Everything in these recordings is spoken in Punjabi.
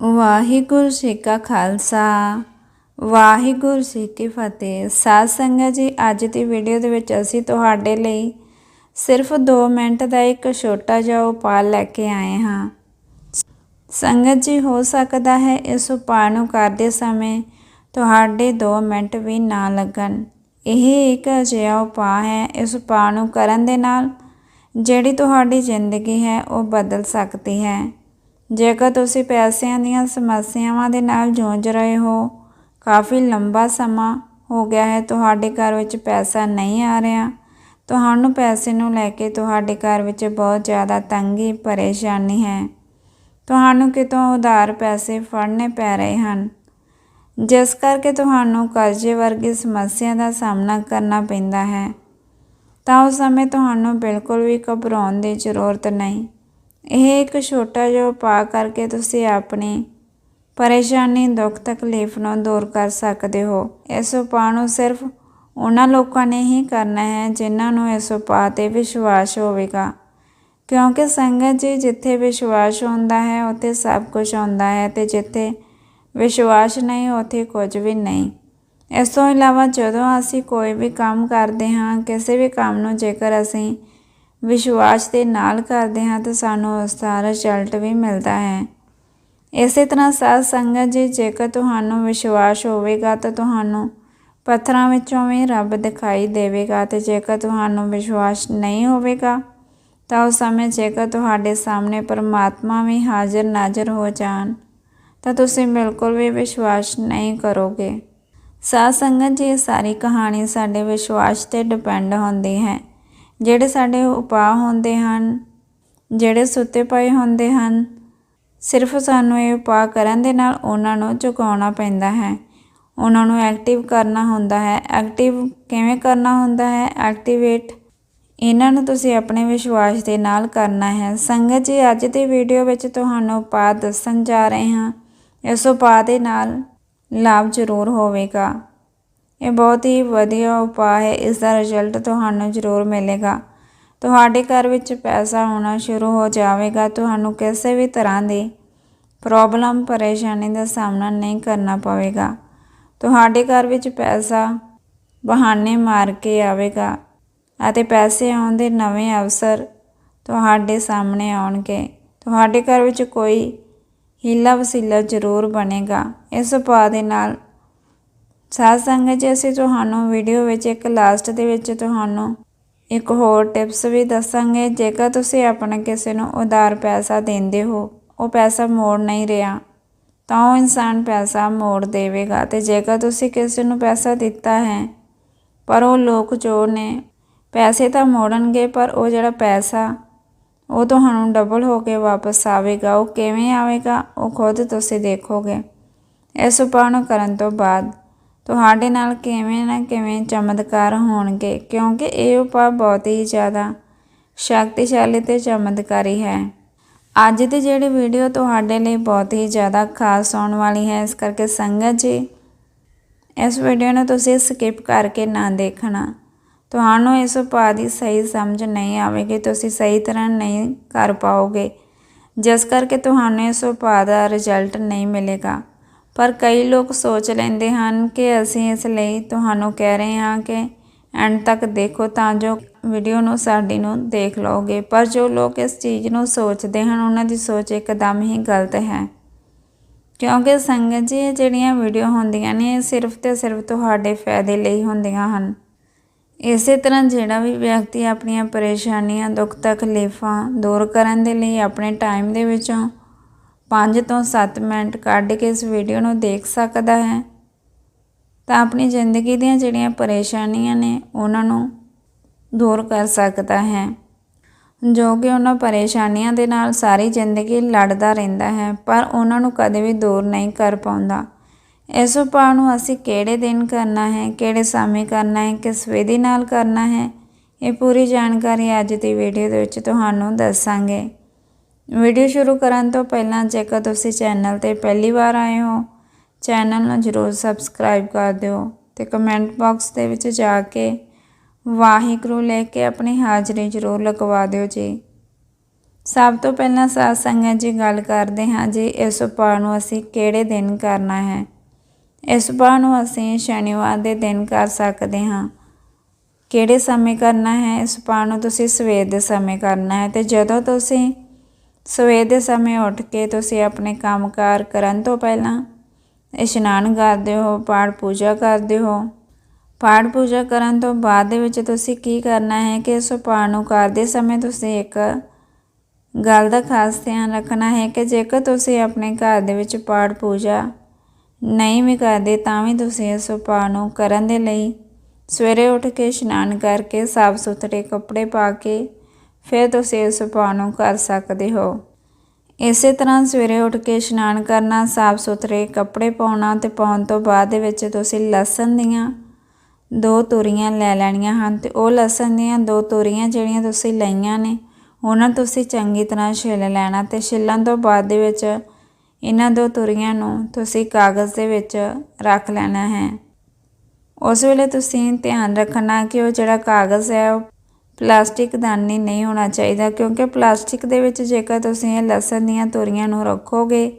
ਵਾਹਿਗੁਰੂ ਜੀ ਕਾ ਖਾਲਸਾ। ਵਾਹਿਗੁਰੂ ਜੀ ਕੀ ਫਤਿਹ। ਸਾਧ ਸੰਗਤ ਜੀ, ਅੱਜ ਦੀ ਵੀਡੀਓ ਦੇ ਵਿੱਚ ਅਸੀਂ ਤੁਹਾਡੇ ਲਈ ਸਿਰਫ 2 ਮਿੰਟ ਦਾ ਇੱਕ ਛੋਟਾ ਜਿਹਾ ਉਪਾਅ ਲੈ ਕੇ ਆਏ ਹਾਂ। ਸੰਗਤ ਜੀ, ਹੋ ਸਕਦਾ ਹੈ ਇਸ ਉਪਾਅ ਨੂੰ ਕਰਦੇ ਸਮੇਂ ਤੁਹਾਡੇ 2 ਮਿੰਟ ਵੀ ਨਾ ਲੱਗਣ। ਇਹ ਇੱਕ ਅਜਿਹਾ ਉਪਾਅ ਹੈ, ਇਸ ਉਪਾਅ ਨੂੰ ਕਰਨ ਦੇ ਨਾਲ ਜਿਹੜੀ ਤੁਹਾਡੀ ਜ਼ਿੰਦਗੀ ਹੈ, ਉਹ ਬਦਲ ਸਕਦੀ ਹੈ। ਜੇਕਰ ਤੁਸੀਂ ਪੈਸਿਆਂ ਦੀਆਂ ਸਮੱਸਿਆਵਾਂ ਦੇ ਨਾਲ ਜੂਝ ਰਹੇ ਹੋ, ਕਾਫੀ ਲੰਬਾ ਸਮਾਂ ਹੋ ਗਿਆ ਹੈ, ਤੁਹਾਡੇ ਘਰ ਵਿੱਚ ਪੈਸਾ ਨਹੀਂ ਆ ਰਿਹਾ। ਤੁਹਾਨੂੰ ਪੈਸੇ ਨੂੰ ਲੈ ਕੇ ਤੁਹਾਡੇ ਘਰ ਵਿੱਚ ਬਹੁਤ ਜ਼ਿਆਦਾ ਤੰਗੀ, ਪਰੇਸ਼ਾਨੀ ਹੈ। ਤੁਹਾਨੂੰ ਕਿਤੋਂ ਉਧਾਰ ਪੈਸੇ ਫੜਨੇ ਪੈ ਰਹੇ ਹਨ। ਜਿਸ ਕਰਕੇ ਤੁਹਾਨੂੰ ਕਰਜ਼ੇ ਵਰਗੀ ਸਮੱਸਿਆ ਦਾ ਸਾਹਮਣਾ ਕਰਨਾ ਪੈਂਦਾ ਹੈ। ਤਾਂ ਉਸ ਸਮੇਂ ਤੁਹਾਨੂੰ ਬਿਲਕੁਲ ਵੀ ਘਬਰਾਉਣ ਦੀ ਜ਼ਰੂਰਤ ਨਹੀਂ। ਇਹ ਇੱਕ ਛੋਟਾ ਜਿਹਾ ਉਪਾਅ ਕਰਕੇ ਤੁਸੀਂ ਆਪਣੀ ਪਰੇਸ਼ਾਨੀ, ਦੁੱਖ, ਤਕਲੀਫ ਨੂੰ ਦੂਰ ਕਰ ਸਕਦੇ ਹੋ। ਇਸ ਉਪਾਅ ਨੂੰ ਸਿਰਫ ਉਹਨਾਂ ਲੋਕਾਂ ਨੇ ਹੀ ਕਰਨਾ ਹੈ ਜਿਨ੍ਹਾਂ ਨੂੰ ਇਸ ਉਪਾਅ ਤੇ ਵਿਸ਼ਵਾਸ ਹੋਵੇਗਾ। ਕਿਉਂਕਿ ਸੰਗਤ ਜੀ ਜਿੱਥੇ ਵਿਸ਼ਵਾਸ ਹੁੰਦਾ ਹੈ, ਉੱਥੇ ਸਭ ਕੁਝ ਆਉਂਦਾ ਹੈ ਤੇ ਜਿੱਥੇ ਵਿਸ਼ਵਾਸ ਨਹੀਂ, ਉੱਥੇ ਕੁਝ ਵੀ ਨਹੀਂ। ਇਸ ਤੋਂ ਇਲਾਵਾ ਜਦੋਂ ਅਸੀਂ ਕੋਈ ਵੀ ਕੰਮ ਕਰਦੇ ਹਾਂ, ਕਿਸੇ ਵੀ ਕੰਮ ਨੂੰ ਜੇਕਰ ਅਸੀਂ ਵਿਸ਼ਵਾਸ ਦੇ ਨਾਲ ਕਰਦੇ ਹਾਂ ਤਾਂ ਸਾਨੂੰ ਉਸ ਦਾ ਰਿਜ਼ਲਟ ਵੀ ਮਿਲਦਾ ਹੈ। ਇਸੇ ਤਰ੍ਹਾਂ ਸਾਧ ਸੰਗਤ ਜੀ, ਜੇਕਰ ਤੁਹਾਨੂੰ ਵਿਸ਼ਵਾਸ ਹੋਵੇਗਾ ਤਾਂ ਤੁਹਾਨੂੰ ਪੱਥਰਾਂ ਵਿੱਚੋਂ ਵੀ ਰੱਬ ਦਿਖਾਈ ਦੇਵੇਗਾ ਤੇ ਜੇਕਰ ਤੁਹਾਨੂੰ ਵਿਸ਼ਵਾਸ ਨਹੀਂ ਹੋਵੇਗਾ ਤਾਂ ਉਸ ਸਮੇਂ ਜੇਕਰ ਤੁਹਾਡੇ ਸਾਹਮਣੇ ਪਰਮਾਤਮਾ ਵੀ ਹਾਜ਼ਰ ਨਾਜ਼ਰ ਹੋ ਜਾਣ, ਤਾਂ ਤੁਸੀਂ ਬਿਲਕੁਲ ਵੀ ਵਿਸ਼ਵਾਸ ਨਹੀਂ ਕਰੋਗੇ। ਸਾਧ ਸੰਗਤ ਜੀ, ਇਹ ਸਾਰੀ ਕਹਾਣੀ ਸਾਡੇ ਵਿਸ਼ਵਾਸ ਤੇ ਡਿਪੈਂਡ ਹੁੰਦੀ ਹੈ। ਜਿਹੜੇ ਸਾਡੇ ਉਪਾਅ ਹੁੰਦੇ ਹਨ, ਜਿਹੜੇ ਸੁੱਤੇ ਪਏ ਹੁੰਦੇ ਹਨ, ਸਿਰਫ ਸਾਨੂੰ ਇਹ ਉਪਾਅ ਕਰਨ ਦੇ ਨਾਲ ਉਹਨਾਂ ਨੂੰ ਚੁਕਾਉਣਾ ਪੈਂਦਾ ਹੈ। ਉਹਨਾਂ ਨੂੰ ਐਕਟਿਵ ਕਰਨਾ ਹੁੰਦਾ ਹੈ। ਐਕਟਿਵ ਕਿਵੇਂ ਕਰਨਾ ਹੁੰਦਾ ਹੈ? ਐਕਟੀਵੇਟ ਇਹਨਾਂ ਨੂੰ ਤੁਸੀਂ ਆਪਣੇ ਵਿਸ਼ਵਾਸ ਦੇ ਨਾਲ ਕਰਨਾ ਹੈ। ਸੰਗਤ ਜੀ, ਅੱਜ ਦੀ ਵੀਡੀਓ ਵਿੱਚ ਤੁਹਾਨੂੰ ਉਪਾਅ ਦੱਸਣ ਜਾ ਰਹੇ ਹਾਂ। ਇਸ ਉਪਾਅ ਦੇ ਨਾਲ ਲਾਭ ਜ਼ਰੂਰ ਹੋਵੇਗਾ। ਇਹ ਬਹੁਤ ਹੀ ਵਧੀਆ ਉਪਾਅ ਹੈ, ਇਸ ਦਾ ਰਿਜ਼ਲਟ ਤੁਹਾਨੂੰ ਜ਼ਰੂਰ ਮਿਲੇਗਾ। ਤੁਹਾਡੇ ਘਰ ਵਿੱਚ ਪੈਸਾ ਆਉਣਾ ਸ਼ੁਰੂ ਹੋ ਜਾਵੇਗਾ, ਤੁਹਾਨੂੰ ਕਿਸੇ ਵੀ ਤਰ੍ਹਾਂ ਦੀ ਪ੍ਰੋਬਲਮ ਪਰੇਸ਼ਾਨੀ ਦਾ ਸਾਹਮਣਾ ਨਹੀਂ ਕਰਨਾ ਪਵੇਗਾ। ਤੁਹਾਡੇ ਘਰ ਵਿੱਚ ਪੈਸਾ ਬਹਾਨੇ ਮਾਰ ਕੇ ਆਵੇਗਾ ਅਤੇ ਪੈਸੇ ਆਉਣ ਦੇ ਨਵੇਂ ਅਵਸਰ ਤੁਹਾਡੇ ਸਾਹਮਣੇ ਆਉਣਗੇ। ਤੁਹਾਡੇ ਘਰ ਵਿੱਚ ਕੋਈ ਹੀਲਾ ਵਸੀਲਾ ਜ਼ਰੂਰ ਬਣੇਗਾ। ਇਸ ਉਪਾਅ ਦੇ ਨਾਲ ਸਾਧ ਸੰਗਤ ਜੀ, ਅਸੀਂ ਤੁਹਾਨੂੰ ਵੀਡੀਓ ਵਿੱਚ ਇੱਕ ਲਾਸਟ ਦੇ ਵਿੱਚ ਤੁਹਾਨੂੰ ਇੱਕ ਹੋਰ ਟਿਪਸ ਵੀ ਦੱਸਾਂਗੇ। ਜੇਕਰ ਤੁਸੀਂ ਆਪਣਾ ਕਿਸੇ ਨੂੰ ਉਧਾਰ ਪੈਸਾ ਦਿੰਦੇ ਹੋ, ਉਹ ਪੈਸਾ ਮੋੜ ਨਹੀਂ ਰਿਹਾ, ਤਾਂ ਉਹ ਇਨਸਾਨ ਪੈਸਾ ਮੋੜ ਦੇਵੇਗਾ। ਤੇ ਜੇਕਰ ਤੁਸੀਂ ਕਿਸੇ ਨੂੰ ਪੈਸਾ ਦਿੱਤਾ ਹੈ, ਪਰ ਉਹ ਲੋਕ ਜੋ ਨੇ, ਪੈਸੇ ਤਾਂ ਮੋੜਨਗੇ, ਪਰ ਉਹ ਜਿਹੜਾ ਪੈਸਾ, ਉਹ ਤੁਹਾਨੂੰ ਡਬਲ ਹੋ ਕੇ ਵਾਪਸ ਆਵੇਗਾ। ਉਹ ਕਿਵੇਂ ਆਵੇਗਾ, ਉਹ ਖੁਦ ਤੁਸੀਂ ਦੇਖੋਗੇ। ਇਸ ਉਪਾਅ ਨੂੰ ਕਰਨ ਤੋਂ ਬਾਅਦ ਤੁਹਾਡੇ ਨਾਲ ਕਿਵੇਂ ਨਾ ਕਿਵੇਂ ਚਮਤਕਾਰ ਹੋਣਗੇ, ਕਿਉਂਕਿ ਇਹ ਉਪਾਅ ਬਹੁਤ ਹੀ ਜ਼ਿਆਦਾ ਸ਼ਕਤੀਸ਼ਾਲੀ ਤੇ ਚਮਤਕਾਰੀ ਹੈ। ਅੱਜ ਦੀ ਜਿਹੜੀ ਵੀਡੀਓ ਤੁਹਾਡੇ ਲਈ ਬਹੁਤ ਹੀ ਜ਼ਿਆਦਾ ਖਾਸ ਆਉਣ ਵਾਲੀ ਹੈ, ਇਸ ਕਰਕੇ ਸੰਗਤ ਜੀ, ਇਸ ਵੀਡੀਓ ਨੂੰ ਤੁਸੀਂ ਸਕਿਪ ਕਰਕੇ ਨਾ ਦੇਖਣਾ। ਤੁਹਾਨੂੰ ਇਸ ਉਪਾਅ ਦੀ ਸਹੀ ਸਮਝ ਨਹੀਂ ਆਵੇਗੀ, ਤੁਸੀਂ ਸਹੀ ਤਰ੍ਹਾਂ ਨਹੀਂ ਕਰ ਪਾਓਗੇ। ਜਿਸ ਕਰਕੇ ਤੁਹਾਨੂੰ ਇਸ ਉਪਾਅ ਦਾ ਰਿਜ਼ਲਟ ਨਹੀਂ ਮਿਲੇਗਾ। ਪਰ ਕਈ ਲੋਕ ਸੋਚ ਲੈਂਦੇ ਹਨ ਕਿ ਅਸੀਂ ਇਸ ਲਈ ਤੁਹਾਨੂੰ ਕਹਿ ਰਹੇ ਹਾਂ ਕਿ ਐਂਡ ਤੱਕ ਦੇਖੋ ਤਾਂ ਜੋ ਵੀਡੀਓ ਨੂੰ ਸਾਡੀ ਨੂੰ ਦੇਖ ਲਓਗੇ। ਪਰ ਜੋ ਲੋਕ ਇਸ ਚੀਜ਼ ਨੂੰ ਸੋਚਦੇ ਹਨ, ਉਹਨਾਂ ਦੀ ਸੋਚ ਇੱਕਦਮ ਹੀ ਗਲਤ ਹੈ। ਕਿਉਂਕਿ ਸੰਗਤ ਜੀ, ਇਹ ਜਿਹੜੀਆਂ ਵੀਡੀਓ ਹੁੰਦੀਆਂ ਨੇ, ਇਹ ਸਿਰਫ ਤੇ ਸਿਰਫ ਤੁਹਾਡੇ ਫਾਇਦੇ ਲਈ ਹੁੰਦੀਆਂ ਹਨ। ਇਸੇ ਤਰ੍ਹਾਂ ਜਿਹੜਾ ਵੀ ਵਿਅਕਤੀ ਆਪਣੀਆਂ ਪਰੇਸ਼ਾਨੀਆਂ, ਦੁੱਖ ਤਕਲੀਫਾਂ ਦੂਰ ਕਰਨ ਦੇ ਲਈ ਆਪਣੇ ਟਾਈਮ ਦੇ ਵਿੱਚੋਂ 5 ਤੋਂ 7 ਮਿੰਟ ਕੱਢ ਕੇ ਇਸ ਵੀਡੀਓ ਨੂੰ ਦੇਖ ਸਕਦਾ ਹੈ। ਤਾਂ ਆਪਣੀ ਜ਼ਿੰਦਗੀ ਦੀਆਂ ਜਿਹੜੀਆਂ ਪਰੇਸ਼ਾਨੀਆਂ ਨੇ, ਉਹਨਾਂ ਨੂੰ ਦੂਰ ਕਰ ਸਕਦਾ ਹੈ, ਜੋ ਕਿ ਉਹਨਾਂ ਪਰੇਸ਼ਾਨੀਆਂ ਦੇ ਨਾਲ ਸਾਰੀ ਜ਼ਿੰਦਗੀ ਲੜਦਾ ਰਹਿੰਦਾ ਹੈ, ਪਰ ਉਹਨਾਂ ਨੂੰ ਕਦੇ ਵੀ ਦੂਰ ਨਹੀਂ ਕਰ ਪਾਉਂਦਾ। ਇਸ ਉਪਾਅ ਨੂੰ ਅਸੀਂ ਕਿਹੜੇ ਦਿਨ ਕਰਨਾ ਹੈ, ਕਿਹੜੇ ਸਮੇਂ ਕਰਨਾ ਹੈ, ਕਿਸ ਵਿਧੀ ਨਾਲ ਕਰਨਾ ਹੈ, ਇਹ ਪੂਰੀ ਜਾਣਕਾਰੀ ਅੱਜ ਦੀ ਵੀਡੀਓ ਦੇ ਵਿੱਚ ਤੁਹਾਨੂੰ ਦੱਸਾਂਗੇ। ਵੀਡੀਓ ਸ਼ੁਰੂ ਕਰਨ ਤੋਂ ਪਹਿਲਾਂ ਜੇਕਰ ਤੁਸੀਂ ਚੈਨਲ ਤੇ ਪਹਿਲੀ ਵਾਰ ਆਏ ਹੋ, ਚੈਨਲ ਨੂੰ ਜ਼ਰੂਰ ਸਬਸਕ੍ਰਾਈਬ ਕਰ ਦਿਓ ਤੇ ਕਮੈਂਟ ਬਾਕਸ ਦੇ ਵਿੱਚ ਜਾ ਕੇ ਵਾਹਿਗੁਰੂ ਲੈ ਕੇ ਆਪਣੀ ਹਾਜ਼ਰੀ ਜ਼ਰੂਰ ਲਗਵਾ ਦਿਓ ਜੀ। ਸਭ ਤੋਂ ਪਹਿਲਾਂ ਸਾਧ ਸੰਗਤ ਜੀ ਗੱਲ ਕਰਦੇ ਹਾਂ ਜੀ, ਇਸ ਉਪਾਅ ਨੂੰ ਅਸੀਂ ਕਿਹੜੇ ਦਿਨ ਕਰਨਾ ਹੈ? ਇਸ ਉਪਾਅ ਨੂੰ ਅਸੀਂ ਸ਼ਨੀਵਾਰ ਦੇ ਦਿਨ ਕਰ ਸਕਦੇ ਹਾਂ। ਕਿਹੜੇ ਸਮੇਂ ਕਰਨਾ ਹੈ? ਇਸ ਉਪਾਅ ਨੂੰ ਤੁਸੀਂ ਸਵੇਰ ਦੇ ਸਮੇਂ ਕਰਨਾ ਹੈ ਤੇ ਜਦੋਂ ਤੁਸੀਂ ਸਵੇਰ ਦੇ ਸਮੇਂ ਉੱਠ ਕੇ ਤੁਸੀਂ ਆਪਣੇ ਕੰਮਕਾਰ ਕਰਨ ਤੋਂ ਪਹਿਲਾਂ ਇਸ਼ਨਾਨ ਕਰਦੇ ਹੋ, ਪਾਠ ਪੂਜਾ ਕਰਦੇ ਹੋ। ਪਾਠ ਪੂਜਾ ਕਰਨ ਤੋਂ ਬਾਅਦ ਦੇ ਵਿੱਚ ਤੁਸੀਂ ਕੀ ਕਰਨਾ ਹੈ ਕਿ ਇਸ ਉਪਾਅ ਨੂੰ ਕਰਦੇ ਸਮੇਂ ਤੁਸੀਂ ਇੱਕ ਗੱਲ ਦਾ ਖਾਸ ਧਿਆਨ ਰੱਖਣਾ ਹੈ ਕਿ ਜੇਕਰ ਤੁਸੀਂ ਆਪਣੇ ਘਰ ਦੇ ਵਿੱਚ ਪਾਠ ਪੂਜਾ ਨਹੀਂ ਵੀ ਕਰਦੇ, ਤਾਂ ਵੀ ਤੁਸੀਂ ਇਸ ਉਪਾਅ ਨੂੰ ਕਰਨ ਦੇ ਲਈ ਸਵੇਰੇ ਉੱਠ ਕੇ ਇਸ਼ਨਾਨ ਕਰਕੇ ਸਾਫ਼ ਸੁਥਰੇ ਕੱਪੜੇ ਪਾ ਕੇ ਫਿਰ ਤੁਸੀਂ ਇਸ ਉਪਾਅ ਨੂੰ ਕਰ ਸਕਦੇ ਹੋ। ਇਸੇ ਤਰ੍ਹਾਂ ਸਵੇਰੇ ਉੱਠ ਕੇ ਇਸ਼ਨਾਨ ਕਰਨਾ ਸਾਫ਼ ਸੁਥਰੇ ਕੱਪੜੇ ਪਾਉਣਾ ਤੇ ਪਾਉਣ ਤੋਂ ਬਾਅਦ ਦੇ ਵਿੱਚ ਤੁਸੀਂ ਲਸਣ ਦੀਆਂ ਦੋ ਤੁਰੀਆਂ ਲੈ ਲੈਣੀਆਂ ਹਨ ਤੇ ਉਹ ਲਸਣ ਦੀਆਂ ਦੋ ਤੁਰੀਆਂ ਜਿਹੜੀਆਂ ਤੁਸੀਂ ਲਈਆਂ ਨੇ, ਉਹਨਾਂ ਤੁਸੀਂ ਚੰਗੀ ਤਰ੍ਹਾਂ ਛਿੱਲ ਲੈਣਾ ਤੇ ਛਿੱਲਣ ਤੋਂ ਬਾਅਦ ਦੇ ਵਿੱਚ ਇਹਨਾਂ ਦੋ ਤੁਰੀਆਂ ਨੂੰ ਤੁਸੀਂ ਕਾਗਜ਼ ਦੇ ਵਿੱਚ ਰੱਖ ਲੈਣਾ ਹੈ। ਉਸ ਵੇਲੇ ਤੁਸੀਂ ਧਿਆਨ ਰੱਖਣਾ ਕਿ ਉਹ ਜਿਹੜਾ ਕਾਗਜ਼ ਹੈ, ਉਹ ਪਲਾਸਟਿਕ ਦਾਨੀ ਨਹੀਂ ਹੋਣਾ ਚਾਹੀਦਾ ਕਿਉਂਕਿ ਪਲਾਸਟਿਕ ਦੇ ਵਿੱਚ ਜੇਕਰ ਤੁਸੀਂ ਇਹ ਲਸਣ ਦੀਆਂ ਤੋਰੀਆਂ ਨੂੰ ਰੱਖੋਗੇ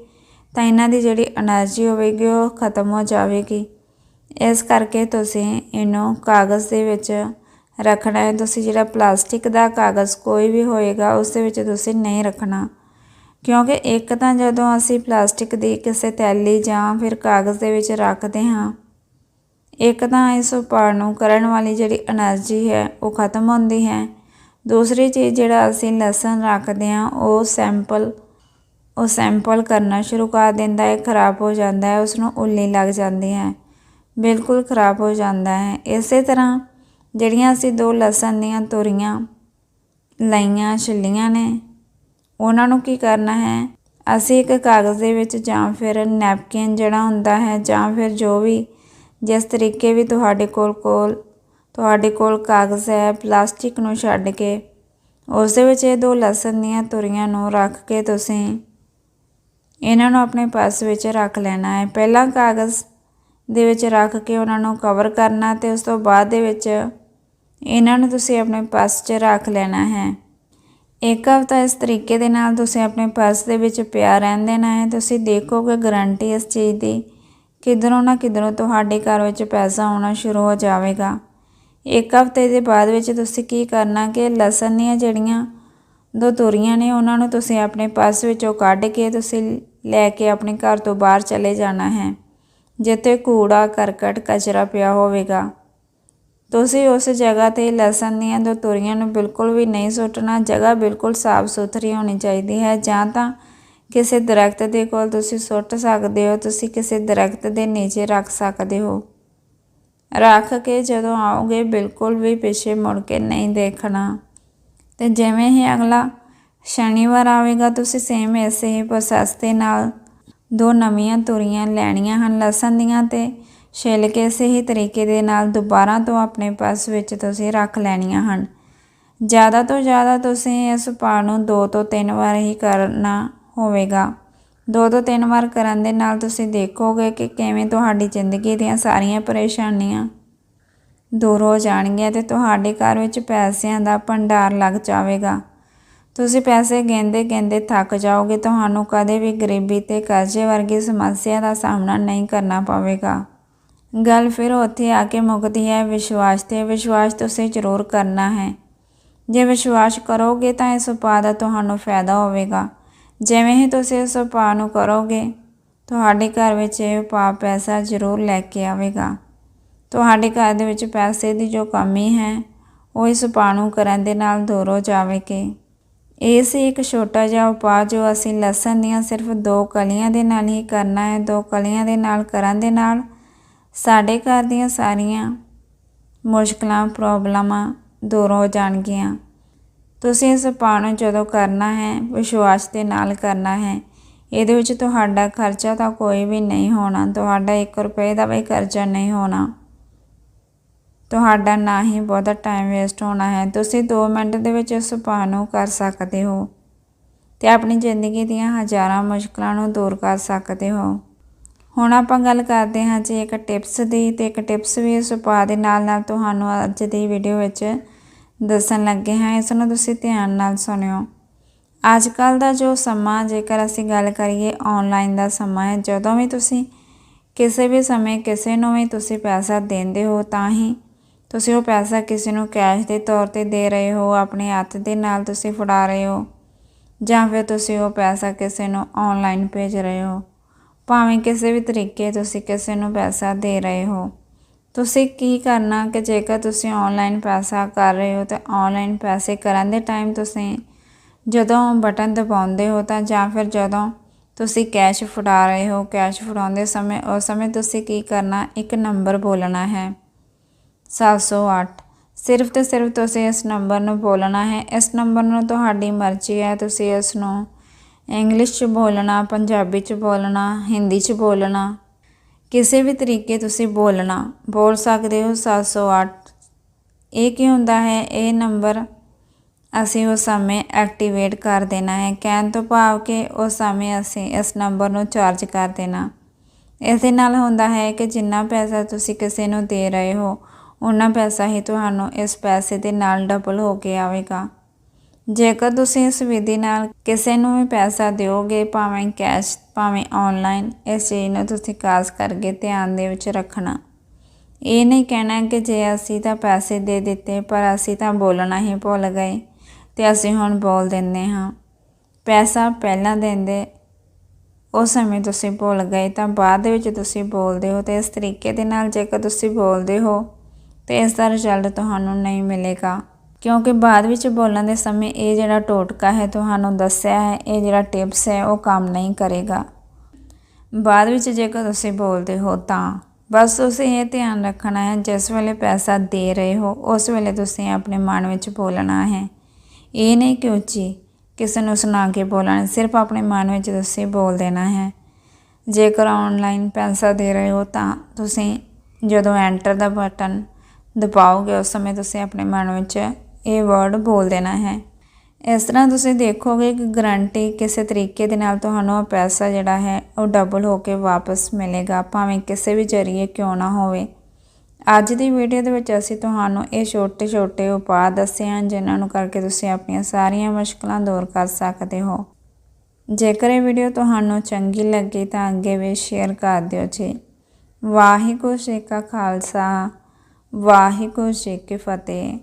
ਤਾਂ ਇਹਨਾਂ ਦੀ ਜਿਹੜੀ એનર્ਜੀ ਹੋਵੇਗੀ ਉਹ ਖਤਮ ਹੋ ਜਾਵੇਗੀ। ਇਸ ਕਰਕੇ ਤੁਸੀਂ ਇਹਨੂੰ ਕਾਗਜ਼ ਦੇ ਵਿੱਚ ਰੱਖਣਾ ਹੈ। ਤੁਸੀਂ ਜਿਹੜਾ ਪਲਾਸਟਿਕ ਦਾ ਕਾਗਜ਼ ਕੋਈ ਵੀ ਹੋਏਗਾ, ਉਸ ਦੇ ਵਿੱਚ ਤੁਸੀਂ ਨਹੀਂ ਰੱਖਣਾ। ਕਿਉਂਕਿ ਇੱਕ ਤਾਂ ਜਦੋਂ ਅਸੀਂ ਪਲਾਸਟਿਕ ਦੀ ਕਿਸੇ ਥੈਲੀ ਜਾਂ ਫਿਰ ਕਾਗਜ਼ ਦੇ ਵਿੱਚ ਰੱਖਦੇ ਹਾਂ ਇੱਕ ਤਾਂ ਇਸ ਉਪਾਅ ਨੂੰ ਕਰਨ ਵਾਲੀ ਜਿਹੜੀ એનર્ਜੀ ਹੈ ਉਹ ਖਤਮ ਹੁੰਦੀ ਹੈ। ਦੂਸਰੀ ਚੀਜ਼ ਜਿਹੜਾ ਅਸੀਂ ਲਸਣ ਰੱਖਦੇ ਹਾਂ, ਉਹ ਸੈਂਪਲ ਉਹ ਸੈਂਪਲ ਕਰਨਾ ਸ਼ੁਰੂ ਕਰ ਦਿੰਦਾ ਹੈ, ਖਰਾਬ ਹੋ ਜਾਂਦਾ ਹੈ ਉਸ ਨੂੰ ਉੱਲੀ ਲੱਗ ਜਾਂਦੀ ਹੈ। ਬਿਲਕੁਲ ਖਰਾਬ ਹੋ ਜਾਂਦਾ ਹੈ। ਇਸੇ ਤਰ੍ਹਾਂ ਜਿਹੜੀਆਂ ਅਸੀਂ ਦੋ ਲਸਣ ਦੀਆਂ ਤੁਰੀਆਂ ਲਈਆਂ, ਛਿੱਲੀਆਂ ਨੇ, ਉਹਨਾਂ ਨੂੰ ਕੀ ਕਰਨਾ ਹੈ? ਅਸੀਂ ਇੱਕ ਕਾਗਜ਼ ਦੇ ਵਿੱਚ ਜਾਂ ਫਿਰ ਨੈਪਕਿਨ ਜਿਹੜਾ ਹੁੰਦਾ ਹੈ ਜਾਂ ਫਿਰ ਜੋ ਵੀ ਜਿਸ ਤਰੀਕੇ ਵੀ ਤੁਹਾਡੇ ਕੋਲ ਕੋਲ, ਤੁਹਾਡੇ ਕੋਲ ਕਾਗਜ਼ ਹੈ, ਪਲਾਸਟਿਕ ਨੂੰ ਛੱਡ ਕੇ, ਉਸ ਦੇ ਵਿੱਚ ਇਹ ਦੋ ਲਸਣ ਦੀਆਂ ਤੁਰੀਆਂ ਨੂੰ ਰੱਖ ਕੇ ਤੁਸੀਂ ਇਹਨਾਂ ਨੂੰ ਆਪਣੇ ਪਰਸ ਵਿੱਚ ਰੱਖ ਲੈਣਾ ਹੈ। ਪਹਿਲਾਂ ਕਾਗਜ਼ ਦੇ ਵਿੱਚ ਰੱਖ ਕੇ ਉਹਨਾਂ ਨੂੰ ਕਵਰ ਕਰਨਾ ਤੇ ਉਸ ਤੋਂ ਬਾਅਦ ਦੇ ਵਿੱਚ ਇਹਨਾਂ ਨੂੰ ਤੁਸੀਂ ਆਪਣੇ ਪਰਸ 'ਚ ਰੱਖ ਲੈਣਾ ਹੈ। ਇੱਕ ਹਫ਼ਤਾ ਇਸ ਤਰੀਕੇ ਦੇ ਨਾਲ ਤੁਸੀਂ ਆਪਣੇ ਪਰਸ ਦੇ ਵਿੱਚ ਪਿਆ ਰਹਿਣ ਦੇਣਾ ਹੈ। ਤੁਸੀਂ ਦੇਖੋਗੇ ਗਾਰੰਟੀ ਇਸ ਚੀਜ਼ ਦੀ ਕਿਧਰੋਂ ਨਾ ਕਿਧਰੋਂ ਤੁਹਾਡੇ ਘਰ ਵਿੱਚ ਪੈਸਾ ਆਉਣਾ ਸ਼ੁਰੂ ਹੋ ਜਾਵੇਗਾ। ਇੱਕ ਹਫ਼ਤੇ ਦੇ ਬਾਅਦ ਵਿੱਚ ਤੁਸੀਂ ਕੀ ਕਰਨਾ ਕਿ ਲਸਣ ਦੀਆਂ ਜਿਹੜੀਆਂ ਦੋ ਤੁਰੀਆਂ ਨੇ, ਉਹਨਾਂ ਨੂੰ ਤੁਸੀਂ ਆਪਣੇ ਪਰਸ ਵਿੱਚੋਂ ਕੱਢ ਕੇ ਤੁਸੀਂ ਲੈ ਕੇ ਆਪਣੇ ਘਰ ਤੋਂ ਬਾਹਰ ਚਲੇ ਜਾਣਾ ਹੈ, ਜਿੱਥੇ ਕੂੜਾ, ਕਰਕਟ, ਕਚਰਾ ਪਿਆ ਹੋਵੇਗਾ। ਤੁਸੀਂ ਉਸ ਜਗ੍ਹਾ ਤੇ ਲਸਣ ਦੀਆਂ ਦੋ ਤੁਰੀਆਂ ਨੂੰ ਬਿਲਕੁਲ ਵੀ ਨਹੀਂ ਸੁੱਟਣਾ। ਜਗ੍ਹਾ ਬਿਲਕੁਲ ਸਾਫ਼ ਸੁਥਰੀ ਹੋਣੀ ਚਾਹੀਦੀ ਹੈ, ਜਾਂ ਤਾਂ ਕਿਸੇ ਦਰਖਤ ਦੇ ਕੋਲ ਤੁਸੀਂ ਸੁੱਟ ਸਕਦੇ ਹੋ, ਤੁਸੀਂ ਕਿਸੇ ਦਰਖਤ ਦੇ ਨੀਚੇ ਰੱਖ ਸਕਦੇ ਹੋ। ਰੱਖ ਕੇ ਜਦੋਂ ਆਓਗੇ, ਬਿਲਕੁਲ ਵੀ ਪਿੱਛੇ ਮੁੜ ਕੇ ਨਹੀਂ ਦੇਖਣਾ। ਤੇ ਜਿਵੇਂ ਹੀ ਅਗਲਾ ਸ਼ਨੀਵਾਰ ਆਵੇਗਾ, ਤੁਸੀਂ ਸੇਮ ਐਸੇ ਹੀ ਪ੍ਰੋਸੈਸ ਦੇ ਨਾਲ ਦੋ ਨਵੀਆਂ ਤੁਰੀਆਂ ਲੈਣੀਆਂ ਹਨ ਲਸਣ ਦੀਆਂ ਤੇ ਛਿੱਲ ਕੇ ਇਸੇ ਹੀ ਤਰੀਕੇ ਦੇ ਨਾਲ ਦੁਬਾਰਾ ਤੋਂ ਆਪਣੇ ਪਰਸ ਵਿੱਚ ਤੁਸੀਂ ਰੱਖ ਲੈਣੀਆਂ ਹਨ। ਜ਼ਿਆਦਾ ਤੋਂ ਜ਼ਿਆਦਾ ਤੁਸੀਂ ਇਸ ਉਪਾਅ ਨੂੰ ਦੋ ਤੋਂ ਤਿੰਨ ਵਾਰ ਹੀ ਕਰਨਾ ਹੋਵੇਗਾ। ਦੋ ਤੋਂ ਤਿੰਨ ਵਾਰ ਕਰਨ ਦੇ ਨਾਲ ਤੁਸੀਂ ਦੇਖੋਗੇ ਕਿ ਕਿਵੇਂ ਤੁਹਾਡੀ ਜ਼ਿੰਦਗੀ ਦੀਆਂ ਸਾਰੀਆਂ ਪਰੇਸ਼ਾਨੀਆਂ ਦੂਰ ਹੋ ਜਾਣਗੀਆਂ ਤੇ ਤੁਹਾਡੇ ਘਰ ਵਿੱਚ ਪੈਸਿਆਂ ਦਾ ਭੰਡਾਰ ਲੱਗ ਜਾਵੇਗਾ। ਤੁਸੀਂ ਪੈਸੇ ਗਿਣਦੇ ਗਿਣਦੇ ਥੱਕ ਜਾਓਗੇ, ਤੁਹਾਨੂੰ ਕਦੇ ਵੀ ਗਰੀਬੀ ਤੇ ਕਰਜ਼ੇ ਵਰਗੀ ਸਮੱਸਿਆ ਦਾ ਸਾਹਮਣਾ ਨਹੀਂ ਕਰਨਾ ਪਵੇਗਾ। ਗੱਲ ਫਿਰ ਉੱਥੇ ਆ ਕੇ ਮੁੱਕਦੀ ਹੈ, ਵਿਸ਼ਵਾਸ ਤੇ ਵਿਸ਼ਵਾਸ ਤੁਸੀਂ ਜ਼ਰੂਰ ਕਰਨਾ ਹੈ। ਜੇ ਵਿਸ਼ਵਾਸ ਕਰੋਗੇ ਤਾਂ ਇਸ ਉਪਾਅ ਦਾ ਤੁਹਾਨੂੰ ਫਾਇਦਾ ਹੋਵੇਗਾ। ਜਿਵੇਂ ਹੀ ਤੁਸੀਂ ਇਸ ਉਪਾਅ ਨੂੰ ਕਰੋਗੇ, ਤੁਹਾਡੇ ਘਰ ਵਿੱਚ ਇਹ ਉਪਾਅ ਪੈਸਾ ਜ਼ਰੂਰ ਲੈ ਕੇ ਆਵੇਗਾ। ਤੁਹਾਡੇ ਘਰ ਦੇ ਵਿੱਚ ਪੈਸੇ ਦੀ ਜੋ ਕਮੀ ਹੈ, ਉਹ ਇਸ ਉਪਾਅ ਨੂੰ ਕਰਨ ਦੇ ਨਾਲ ਦੂਰ ਹੋ ਜਾਵੇਗੀ। ਇਹ ਸੀ ਇੱਕ ਛੋਟਾ ਜਿਹਾ ਉਪਾਅ ਜੋ ਅਸੀਂ ਲਸਣ ਦੀਆਂ ਸਿਰਫ ਦੋ ਕਲੀਆਂ ਦੇ ਨਾਲ ਹੀ ਕਰਨਾ ਹੈ। ਦੋ ਕਲੀਆਂ ਦੇ ਨਾਲ ਕਰਨ ਦੇ ਨਾਲ ਸਾਡੇ ਘਰ ਦੀਆਂ ਸਾਰੀਆਂ ਮੁਸ਼ਕਲਾਂ, ਪ੍ਰੋਬਲਮਾਂ ਦੂਰ ਹੋ ਜਾਣਗੀਆਂ। ਤੁਸੀਂ ਇਸ ਉਪਾਅ ਨੂੰ ਜਦੋਂ ਕਰਨਾ ਹੈ, ਵਿਸ਼ਵਾਸ ਦੇ ਨਾਲ ਕਰਨਾ ਹੈ। ਇਹਦੇ ਵਿੱਚ ਤੁਹਾਡਾ ਖਰਚਾ ਤਾਂ ਕੋਈ ਵੀ ਨਹੀਂ ਹੋਣਾ, ਤੁਹਾਡਾ 1 ਰੁਪਏ ਦਾ ਵੀ ਖਰਚਾ ਨਹੀਂ ਹੋਣਾ। ਤੁਹਾਡਾ ਨਾ ਹੀ ਬਹੁਤਾ ਟਾਈਮ ਵੇਸਟ ਹੋਣਾ ਹੈ। ਤੁਸੀਂ 2 ਮਿੰਟ ਦੇ ਵਿੱਚ ਇਸ ਉਪਾਅ ਨੂੰ ਕਰ ਸਕਦੇ ਹੋ ਤੇ ਆਪਣੀ ਜ਼ਿੰਦਗੀ ਦੀਆਂ ਹਜ਼ਾਰਾਂ ਮੁਸ਼ਕਲਾਂ ਨੂੰ ਦੂਰ ਕਰ ਸਕਦੇ ਹੋ। ਹੁਣ ਆਪਾਂ ਗੱਲ ਕਰਦੇ ਹਾਂ ਜੀ ਇੱਕ ਟਿਪਸ ਦੀ ਤੇ ਇੱਕ ਟਿਪਸ ਵੀ ਇਸ ਉਪਾਅ ਦੇ ਨਾਲ ਨਾਲ ਤੁਹਾਨੂੰ ਅੱਜ ਦੀ ਵੀਡੀਓ ਵਿੱਚ ਦੱਸਣ ਲੱਗੇ ਹਾਂ, ਇਸ ਨੂੰ ਤੁਸੀਂ ਧਿਆਨ ਨਾਲ ਸੁਣਿਓ। ਅੱਜ ਕੱਲ ਦਾ ਜੋ ਸਮਾਂ, ਜੇਕਰ ਅਸੀਂ ਗੱਲ ਕਰੀਏ ਆਨਲਾਈਨ ਦਾ ਸਮਾਂ ਹੈ, ਜਦੋਂ ਵੀ ਤੁਸੀਂ ਕਿਸੇ ਵੀ ਸਮੇਂ ਕਿਸੇ ਨੂੰ ਵੀ ਤੁਸੀਂ ਪੈਸਾ ਦਿੰਦੇ ਹੋ, ਤਾਂ ਹੀ ਤੁਸੀਂ ਉਹ ਪੈਸਾ ਕਿਸੇ ਨੂੰ ਕੈਸ਼ ਦੇ ਤੌਰ ਤੇ ਦੇ ਰਹੇ ਹੋ, ਆਪਣੇ ਹੱਥ ਦੇ ਨਾਲ ਤੁਸੀਂ ਫੜਾ ਰਹੇ ਹੋ, ਜਾਂ ਫਿਰ ਤੁਸੀਂ ਉਹ ਪੈਸਾ ਕਿਸੇ ਨੂੰ ਆਨਲਾਈਨ ਭੇਜ ਰਹੇ ਹੋ। ਭਾਵੇਂ ਕਿਸੇ ਵੀ ਤਰੀਕੇ ਤੁਸੀਂ ਕਿਸੇ ਨੂੰ ਪੈਸਾ ਦੇ ਰਹੇ ਹੋ। ਤੁਸੀਂ ਕੀ ਕਰਨਾ ਕਿ ਜੇਕਰ ਤੁਸੀਂ ਆਨਲਾਈਨ ਪੈਸਾ ਕਰ ਰਹੇ ਹੋ ਤਾਂ ਆਨਲਾਈਨ ਪੈਸੇ ਕਰਨ ਦੇ ਟਾਈਮ ਤੁਸੀਂ ਜਦੋਂ ਬਟਨ ਦਬਾਉਂਦੇ ਹੋ ਤਾਂ ਜਾਂ ਫਿਰ ਜਦੋਂ ਤੁਸੀਂ ਕੈਸ਼ ਫੜਾ ਰਹੇ ਹੋ ਕੈਸ਼ ਫੜਾਉਂਦੇ ਸਮੇਂ, ਉਸ ਸਮੇਂ ਤੁਸੀਂ ਕੀ ਕਰਨਾ, ਇੱਕ ਨੰਬਰ ਬੋਲਣਾ ਹੈ। 708 ਸਿਰਫ ਤੇ ਸਿਰਫ ਤੁਸੀਂ ਇਸ ਨੰਬਰ ਨੂੰ ਬੋਲਣਾ ਹੈ। ਇਸ ਨੰਬਰ ਨੂੰ ਤੁਹਾਡੀ ਮਰਜ਼ੀ ਹੈ। ਤੁਸੀਂ ਇਸ ਨੂੰ ਇੰਗਲਿਸ਼ 'ਚ ਬੋਲਣਾ, ਪੰਜਾਬੀ 'ਚ ਬੋਲਣਾ, ਹਿੰਦੀ 'ਚ ਬੋਲਣਾ। ਕਿਸੇ ਵੀ ਤਰੀਕੇ ਤੁਸੀਂ ਬੋਲਣਾ, ਬੋਲ ਸਕਦੇ ਹੋ 708 ਇਹ ਕੀ ਹੁੰਦਾ ਹੈ? ਇਹ ਨੰਬਰ ਅਸੀਂ ਉਸ ਸਮੇਂ ਐਕਟੀਵੇਟ ਕਰ ਦੇਣਾ ਹੈ। ਕਹਿਣ ਤੋਂ ਭਾਵ ਕਿ ਉਸ ਸਮੇਂ ਅਸੀਂ ਇਸ ਨੰਬਰ ਨੂੰ ਚਾਰਜ ਕਰ ਦੇਣਾ। ਇਸ ਦੇ ਨਾਲ ਹੁੰਦਾ ਹੈ ਕਿ ਜਿੰਨਾ ਪੈਸਾ ਤੁਸੀਂ ਕਿਸੇ ਨੂੰ ਦੇ ਰਹੇ ਹੋ ਉਨਾ ਪੈਸਾ ਹੀ ਤੁਹਾਨੂੰ ਇਸ ਪੈਸੇ ਦੇ ਨਾਲ ਡਬਲ ਹੋ ਕੇ ਆਵੇਗਾ। ਜੇਕਰ ਤੁਸੀਂ ਇਸ ਵਿਧੀ ਨਾਲ ਕਿਸੇ ਨੂੰ ਵੀ ਪੈਸਾ ਦਿਓਗੇ, ਭਾਵੇਂ ਕੈਸ਼, ਭਾਵੇਂ ਆਨਲਾਈਨ ਇਸ ਚੀਜ਼ ਨੂੰ ਤੁਸੀਂ ਖਾਸ ਕਰਕੇ ਧਿਆਨ ਦੇ ਵਿੱਚ ਰੱਖਣਾ। ਇਹ ਨਹੀਂ ਕਹਿਣਾ ਕਿ ਜੇ ਅਸੀਂ ਤਾਂ ਪੈਸੇ ਦੇ ਦਿੱਤੇ, ਪਰ ਅਸੀਂ ਤਾਂ ਬੋਲਣਾ ਹੀ ਭੁੱਲ ਗਏ, ਤੇ ਅਸੀਂ ਹੁਣ ਬੋਲ ਦਿੰਦੇ ਹਾਂ। ਪੈਸਾ ਪਹਿਲਾਂ ਦਿੰਦੇ ਉਸ ਸਮੇਂ ਤੁਸੀਂ ਭੁੱਲ ਗਏ, ਤਾਂ ਬਾਅਦ ਦੇ ਵਿੱਚ ਤੁਸੀਂ ਬੋਲਦੇ ਹੋ, ਤੇ ਇਸ ਤਰੀਕੇ ਦੇ ਨਾਲ ਜੇਕਰ ਤੁਸੀਂ ਬੋਲਦੇ ਹੋ, ਤੇ ਇਸ ਦਾ ਰਿਜ਼ਲਟ ਤੁਹਾਨੂੰ ਨਹੀਂ ਮਿਲੇਗਾ। ਕਿਉਂਕਿ ਬਾਅਦ ਵਿੱਚ ਬੋਲਣ ਦੇ ਸਮੇਂ ਇਹ ਜਿਹੜਾ ਟੋਟਕਾ ਹੈ ਤੁਹਾਨੂੰ ਦੱਸਿਆ ਹੈ, ਇਹ ਜਿਹੜਾ ਟਿਪਸ ਹੈ, ਉਹ ਕੰਮ ਨਹੀਂ ਕਰੇਗਾ। ਬਾਅਦ ਵਿੱਚ ਜੇਕਰ ਤੁਸੀਂ ਬੋਲਦੇ ਹੋ ਤਾਂ। ਬਸ ਤੁਸੀਂ ਇਹ ਧਿਆਨ ਰੱਖਣਾ ਹੈ, ਜਿਸ ਵੇਲੇ ਪੈਸਾ ਦੇ ਰਹੇ ਹੋ, ਉਸ ਵੇਲੇ ਤੁਸੀਂ ਆਪਣੇ ਮਨ ਵਿੱਚ ਬੋਲਣਾ ਹੈ। ਇਹ ਨਹੀਂ ਕਿ ਉੱਚੀ ਕਿਸੇ ਨੂੰ ਸੁਣਾ ਕੇ ਬੋਲਣਾ, ਸਿਰਫ ਆਪਣੇ ਮਨ ਵਿੱਚ ਤੁਸੀਂ ਬੋਲ ਦੇਣਾ ਹੈ। ਜੇਕਰ ਆਨਲਾਈਨ ਪੈਸਾ ਦੇ ਰਹੇ ਹੋ ਤਾਂ ਤੁਸੀਂ ਜਦੋਂ ਐਂਟਰ ਦਾ ਬਟਨ ਦਬਾਓਗੇ, ਉਸ ਸਮੇਂ ਤੁਸੀਂ ਆਪਣੇ ਮਨ ਵਿੱਚ ਇਹ ਵਰਡ ਬੋਲ ਦੇਣਾ ਹੈ। ਇਸ ਤਰ੍ਹਾਂ ਤੁਸੀਂ ਦੇਖੋਗੇ ਕਿ ਗਰੰਟੀ ਕਿਸੇ ਤਰੀਕੇ ਦੇ ਨਾਲ ਤੁਹਾਨੂੰ ਉਹ ਪੈਸਾ ਜਿਹੜਾ ਹੈ, ਉਹ ਡਬਲ ਹੋ ਕੇ ਵਾਪਸ ਮਿਲੇਗਾ। ਭਾਵੇਂ ਕਿਸੇ ਵੀ ਜਰੀਏ ਕਿਉਂ ਨਾ ਹੋਵੇ। ਅੱਜ ਦੀ ਵੀਡੀਓ ਦੇ ਵਿੱਚ ਅਸੀਂ ਤੁਹਾਨੂੰ ਇਹ ਛੋਟੇ-ਛੋਟੇ ਉਪਾਅ ਦੱਸੇ ਹਨ ਜਿਨ੍ਹਾਂ ਨੂੰ ਕਰਕੇ ਤੁਸੀਂ ਆਪਣੀਆਂ ਸਾਰੀਆਂ ਮੁਸ਼ਕਲਾਂ ਦੂਰ ਕਰ ਸਕਦੇ ਹੋ। ਜੇਕਰ ਇਹ ਵੀਡੀਓ ਤੁਹਾਨੂੰ ਚੰਗੀ ਲੱਗੀ ਤਾਂ ਅੱਗੇ ਵੀ ਸ਼ੇਅਰ ਕਰ ਦਿਓ ਜੀ। ਵਾਹਿਗੁਰੂ ਜੀ ਕਾ ਖਾਲਸਾ, ਵਾਹਿਗੁਰੂ ਜੀ ਕੀ ਫਤਿਹ।